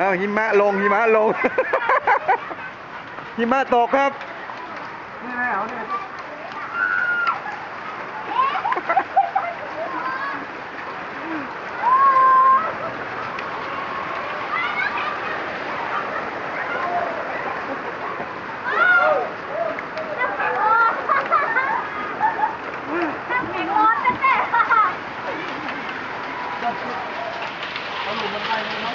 อ้าวหิมะลงหิมะลง หิมะตกครับนี่แม่เอาเนี่ยเอาหลุมมันไปเลยเนาะ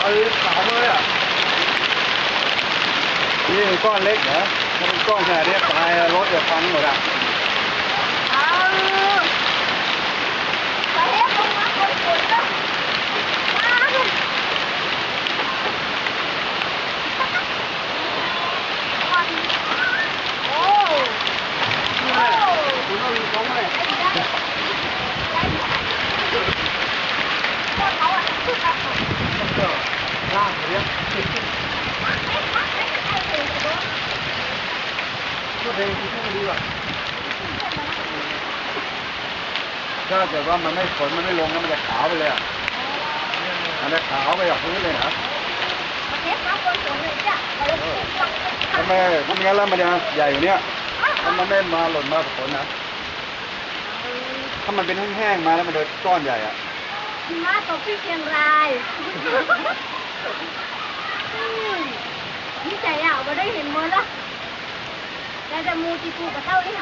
เอาขาวมาเลยอะ นี่เป็นก้อนเล็กเหรอถ้าเป็นก้อนขนาดนี้ตายรถจะพังหมดอะนี่แม่คุณเอาหลุมสองเลย ล่าง เลยพูดเองคุณพูดดีกว่าถ้าเกิดว่ามันไม่ฝนมันไม่ลงแล้วมันจะขาวไปเลยอะมันจะขาวไปกับพื้นเลยนะทำไมทำงั้นแล้วมันจะใหญ่อยู่เนี้ยถ้ามันไม่มาหล่นมากับฝนนะ ถ้ามันเป็นแห้งๆมาแล้วมันจะก้อนใหญ่อะหิมะตกที่เชียงรายอืมนี่ใจอะว่าได้เห็นมันละแล้ว จะมูจีปูกับเท่าที่